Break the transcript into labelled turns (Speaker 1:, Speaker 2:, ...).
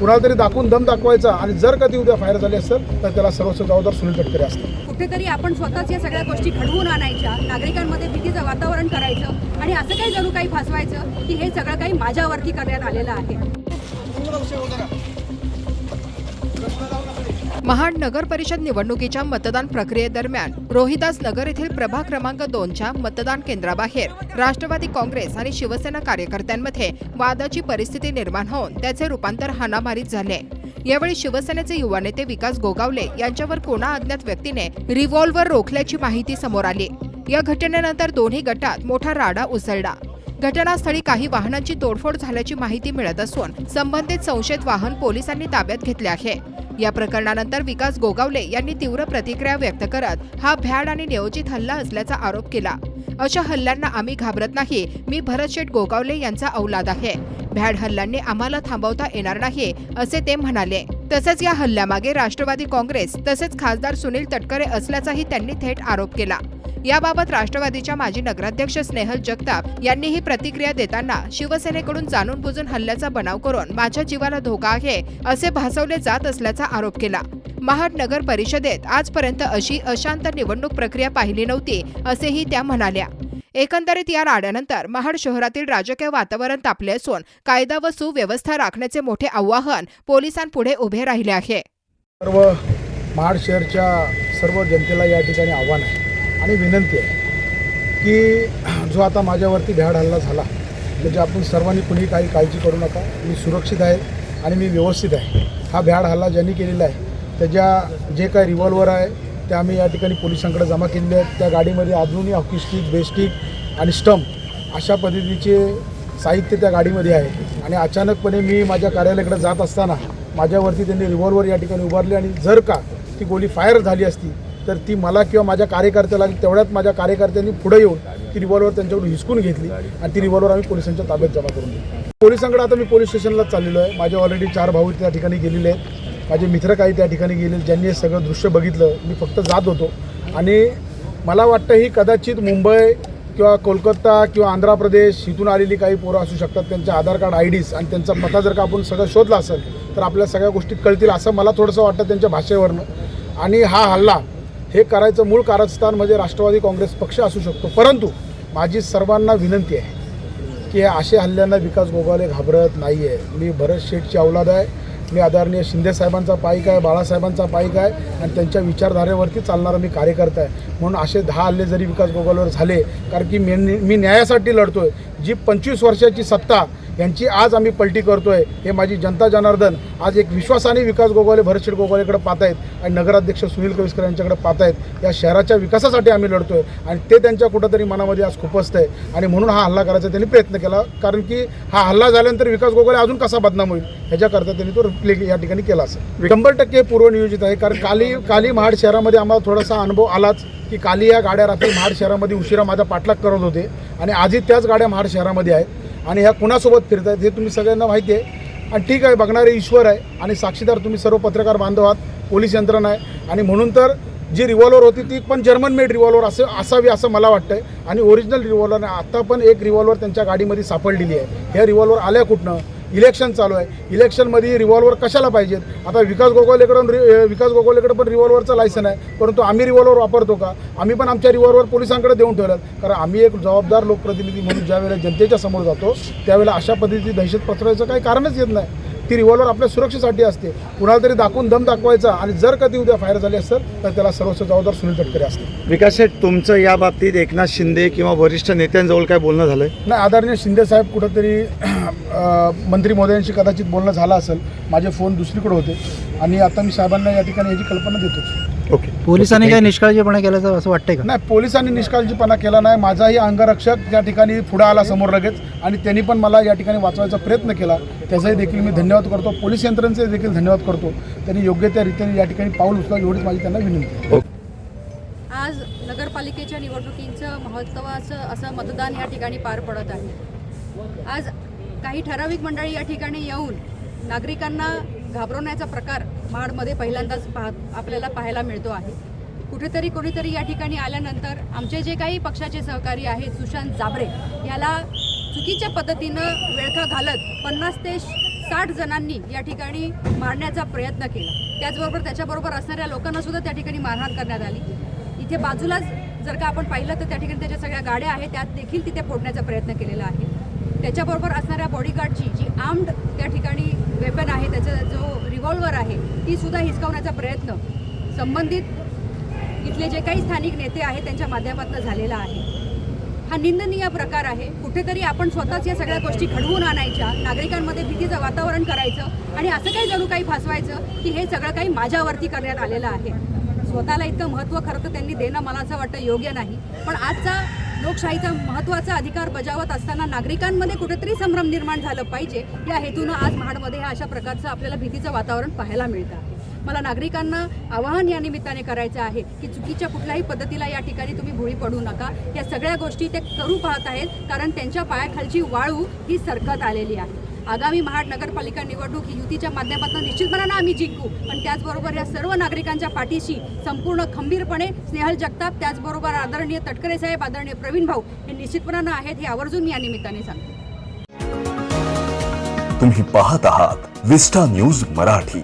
Speaker 1: कुणाला तरी दाखवून दम दाखवायचा आणि जर कधी उद्या फायर झाली असेल तर त्याला सर्वस्व जबाबदार सुनील तटकरे असतात.
Speaker 2: कुठेतरी आपण स्वतःच या सगळ्या गोष्टी घडवून आणायच्या नागरिकांमध्ये भीतीचं वातावरण करायचं आणि असं काही जणू काही भासवायचं की हे सगळं काही माझ्यावरती करण्यात आलेलं आहे.
Speaker 3: महाड नगर परिषद निवडणुकीच्या मतदान प्रक्रियेदरम्यान रोहिदास नगर येथील प्रभाग क्रमांक दोनच्या मतदान केंद्राबाहेर राष्ट्रवादी काँग्रेस आणि शिवसेना कार्यकर्त्यांमध्ये वादाची परिस्थिती निर्माण होऊन त्याचे रूपांतर हाणामारीत झाले. यावेळी शिवसेनेचे युवा नेते विकास गोगावले यांच्यावर कोणा अज्ञात व्यक्तीने रिव्हॉल्व्हर रोखल्याची माहिती समोर आली. या घटनेनंतर दोन्ही गटात मोठा राडा उसळला. घटनास्थळी काही वाहनांची तोडफोड झाल्याची माहिती मिळत असून संबंधित संशयित वाहन पोलिसांनी ताब्यात घेतले आहे. या प्रकरणानंतर विकास गोगावले यांनी तीव्र प्रतिक्रिया व्यक्त करत हा भ्याड आणि नियोजित हल्ला असल्याचा आरोप केला. अशा हल्ल्यांना आम्ही घाबरत नाही. मी भरत शेठ गोगावले यांचा औलाद आहे. भ्याड हल्ल्यांनी आम्हाला थांबवता येणार नाही असे ते म्हणाले. तसेच या हल्ल्यामागे राष्ट्रवादी काँग्रेस तसेच खासदार सुनील तटकरे असल्याचाही त्यांनी थेट आरोप केला. याबाबत राष्ट्रवादीच्या माजी नगराध्यक्ष स्नेहल जगताप यांनीही प्रतिक्रिया देताना शिवसेनेकडून जाणून बुजून हल्ल्याचा बनाव करून माझ्या जीवाला धोका आहे असे भासवले जात असल्याचा आरोप केला. महाड नगर परिषदेत आजपर्यंत अशी अशांत निवडणूक प्रक्रिया पाहिली नव्हती असेही त्या म्हणाल्या. एकंदरीत या राड्यानंतर महाड शहरातील राजकीय वातावरण तापले असून कायदा व सुव्यवस्था राखण्याचे मोठे आव्हान पोलिसांपुढे उभे राहिले आहे.
Speaker 1: सर्व महाड शहरच्या सर्व जनतेला या ठिकाणी आव्हान आहे. आणि विनंती आहे की जो आता माझ्यावरती भ्याड हल्ला झाला म्हणजे आपण सर्वांनी कुणी काही काळजी करू नका. मी सुरक्षित आहे आणि मी व्यवस्थित आहे. हा भ्याड हल्ला ज्यांनी केलेला आहे त्याच्या जे काही रिव्हॉल्वर आहे ते आम्ही या ठिकाणी पोलिसांकडे जमा केलेले आहेत. त्या गाडीमध्ये अजूनही हॉकी स्टिक बेस्टिक आणि स्टंप अशा पद्धतीचे साहित्य त्या गाडीमध्ये आहे. आणि अचानकपणे मी माझ्या कार्यालयाकडे जात असताना माझ्यावरती त्यांनी रिव्हॉल्वर या ठिकाणी उभारले आणि जर का ती गोळी फायर झाली असती तर ती मला किंवा माझ्या कार्यकर्त्याला तेवढ्यात माझ्या कार्यकर्त्यांनी पुढे येऊन ती रिव्हॉल्वर त्यांच्याकडून हिसकून घेतली आणि ती रिव्हॉल्वर आम्ही पोलिसांच्या ताब्यात जमा करून दिली. पोलिसांकडे आता मी पोलीस स्टेशनला चाललेलो आहे. माझे ऑलरेडी चार भाऊ त्या ठिकाणी गेलेले आहेत. माझे मित्र काही त्या ठिकाणी गेले ज्यांनी हे सगळं दृश्य बघितलं मी फक्त जात होतो. आणि मला वाटतं ही कदाचित मुंबई किंवा कोलकाता किंवा आंध्र प्रदेश इथून आलेली काही पोरं असू शकतात. त्यांचे आधार कार्ड आय डीज आणि त्यांचा पत्ता जर का आपण सगळं शोधला असेल तर आपल्या सगळ्या गोष्टी कळतील असं मला थोडंसं वाटतं त्यांच्या भाषेवरनं. आणि हा हल्ला हे करायचं मूळ कारस्थान म्हणजे राष्ट्रवादी काँग्रेस पक्ष असू शकतो. परंतु माझी सर्वांना विनंती आहे की असे अशा हल्ल्यांना विकास गोगावले घाबरत नाही आहे मी भरत शेठची अवलाद आहे. मी आदरणीय शिंदेसाहेबांचा पाईक आहे बाळासाहेबांचा पाईक आहे आणि त्यांच्या विचारधारेवरती चालणारा मी कार्यकर्ता आहे. म्हणून असे दहा हल्ले जरी विकास गोगावलेवर झाले कारण की मी मी न्यायासाठी लढतो आहे जी पंचवीस वर्षाची सत्ता यांची आज आम्ही पलटी करतोय. हे माझी जनता जनार्दन आज एक विश्वासाने विकास गोगावले भरतशेठ गोगावलेकडे पाहत आहेत आणि नगराध्यक्ष सुनील कविस्कर यांच्याकडे पाहत आहेत या शहराच्या विकासासाठी आम्ही लढतोय आणि ते त्यांच्या कुठंतरी मनामध्ये आज खुपसत आहे. आणि म्हणून हा हल्ला करायचा त्यांनी प्रयत्न केला. कारण की हा हल्ला झाल्यानंतर विकास गोगावले अजून कसा बदनाम होईल? ह्याच्याकरता त्यांनी तो रिप्ले या ठिकाणी केला असेल. शंभर टक्के पूर्वनियोजित आहे. कारण काली काली महाड शहरामध्ये आम्हाला थोडासा अनुभव आलाच की काली या गाड्या रात्री महाड शहरामध्ये उशिरा माझा पाठलाग करत होते. आणि आजही त्याच गाड्या महाड शहरामध्ये आहेत. आणि ह्या कुणासोबत फिरत हे तुम्ही सगळ्यांना माहिती आहे. आणि ठीक आहे बघणारे ईश्वर आहे. आणि साक्षीदार तुम्ही सर्व पत्रकार बांधव आहात पोलीस यंत्रणा आहे. आणि म्हणून तर जी रिव्हॉल्वर होती ती पण जर्मन मेड रिव्हॉल्वर असं असावी असं मला वाटतं आहे आणि ओरिजिनल रिव्हॉल्वर आत्ता पण एक रिव्हॉल्वर त्यांच्या गाडीमध्ये सापडलेली आहे. ह्या रिव्हॉल्वर आल्या कुठनं? इलेक्शन चालू आहे. इलेक्शनमध्ये रिव्हॉल्वर कशाला पाहिजेत? आता विकास गोगोलेकडून रि विकास गोगोलेकडे पण रिव्हॉल्वरचं लायसन आहे. परंतु आम्ही रिव्हॉल्वर वापरतो का? आम्ही पण आमच्या रिव्हॉल्वर पोलिसांकडे देऊन ठेवल्यात. कारण आम्ही एक जबाबदार लोकप्रतिनिधी म्हणून ज्यावेळेला जनतेच्या समोर जातो त्यावेळेला अशा पद्धतीची दहशत पसरवायचं काही कारणच येत नाही. ती रिव्हॉल्वर आपल्या सुरक्षेसाठी असते. कुणाला तरी दाखवून दम दाखवायचा आणि जर कधी उद्या फायर झाली असेल तर त्याला सर्वस्व जबाबदार सुनील तटकरे असते
Speaker 4: विकास शेठ तुमचं या बाबतीत एकनाथ शिंदे किंवा वरिष्ठ नेत्यांजवळ काय बोलणं झालंय?
Speaker 1: नाही आदरणीय शिंदे साहेब कुठंतरी मंत्री महोदयांशी कदाचित बोलणं झालं असेल. माझे फोन दुसरीकडे होते. आणि आता मी साहेबांना या ठिकाणी याची कल्पना देतोच.
Speaker 4: ओके.
Speaker 5: पोलिसांनी काय निष्काळजीपणा केल्याचं असं वाटतंय का?
Speaker 1: नाही पोलिसांनी निष्काळजीपणा केला नाही. माझाही अंगरक्षक या ठिकाणी पुढे आला समोर लगेच आणि त्यांनी पण मला या ठिकाणी वाचवायचा प्रयत्न केला. त्याचाही देखील मी धन्यवाद करतो. पोलीस यंत्रणेचे देखील धन्यवाद करतो. त्यांनी योग्य त्या रीतीने या ठिकाणी पाऊल उचला एवढीच माझी त्यांना विनंती आहे.
Speaker 2: आज नगरपालिकेच्या निवडणुकीचं महत्त्वाचं असं मतदान या ठिकाणी पार पडत आहे. आज काही ठराविक मंडळी या ठिकाणी येऊन नागरिकांना घाबरवण्याचा प्रकार महाडमध्ये पहिल्यांदाच पाह आपल्याला पाहायला मिळतो आहे. कुठेतरी कोणीतरी या ठिकाणी आल्यानंतर आमचे जे काही पक्षाचे सहकारी आहेत सुशांत जाबरे याला चुकीच्या पद्धतीनं वेळखा घालत पन्नास ते साठ जणांनी या ठिकाणी मारण्याचा प्रयत्न केला. त्याचबरोबर त्याच्याबरोबर असणाऱ्या लोकांना सुद्धा त्या ठिकाणी मारहाण करण्यात आली. इथे बाजूलाच जर का आपण पाहिलं तर त्या ठिकाणी त्याच्या सगळ्या गाड्या आहेत त्यात देखील तिथे फोडण्याचा प्रयत्न केलेला आहे. त्याच्याबरोबर असणाऱ्या बॉडीगार्डची जी आर्म्ड त्या ठिकाणी वेपन आहे त्याचा जो रिव्हॉल्वर आहे ती सुद्धा हिसकावण्याचा प्रयत्न संबंधित इथले जे काही स्थानिक नेते आहेत त्यांच्या माध्यमातून झालेला आहे. हा निंदनीय प्रकार आहे. कुठेतरी आपण स्वतःच या सगळ्या गोष्टी घडवून आणायच्या नागरिकांमध्ये भीतीचं वातावरण करायचं आणि असं काही जणू काही फासवायचं की हे सगळं काही माझ्यावरती करण्यात आलेलं आहे. स्वतःला इतकं महत्त्व खरं तर त्यांनी देणं मला असं वाटतं योग्य नाही. पण आजचा लोकशाहीचा महत्त्वाचा अधिकार बजावत असताना नागरिकांमध्ये कुठेतरी संभ्रम निर्माण झालं पाहिजे. या हेतूनं आज महाडमध्ये ह्या अशा प्रकारचं आपल्याला भीतीचं वातावरण पाहायला मिळतं आहे. मला नागरिकांना आवाहन या निमित्ताने करायचं आहे की चुकीच्या कुठल्याही पद्धतीला या ठिकाणी तुम्ही भुळी पडू नका. या सगळ्या गोष्टी ते करू पाहत आहेत कारण त्यांच्या पायाखालची वाळू ही सरकत आलेली आहे. आगामी महाड नगरपालिका निवडणूक ही युतीच्या माध्यमातून निश्चितपणानं आम्ही जिंकू. पण त्याचबरोबर या सर्व नागरिकांच्या पाठीशी संपूर्ण खंबीरपणे स्नेहल जगताप त्याचबरोबर आदरणीय तटकरे साहेब आदरणीय प्रवीण भाऊ हे निश्चितपणानं आहेत हे आवर्जून मी या निमित्ताने सांगतो.
Speaker 6: तुम्ही पाहत आहात विस्टा न्यूज मराठी.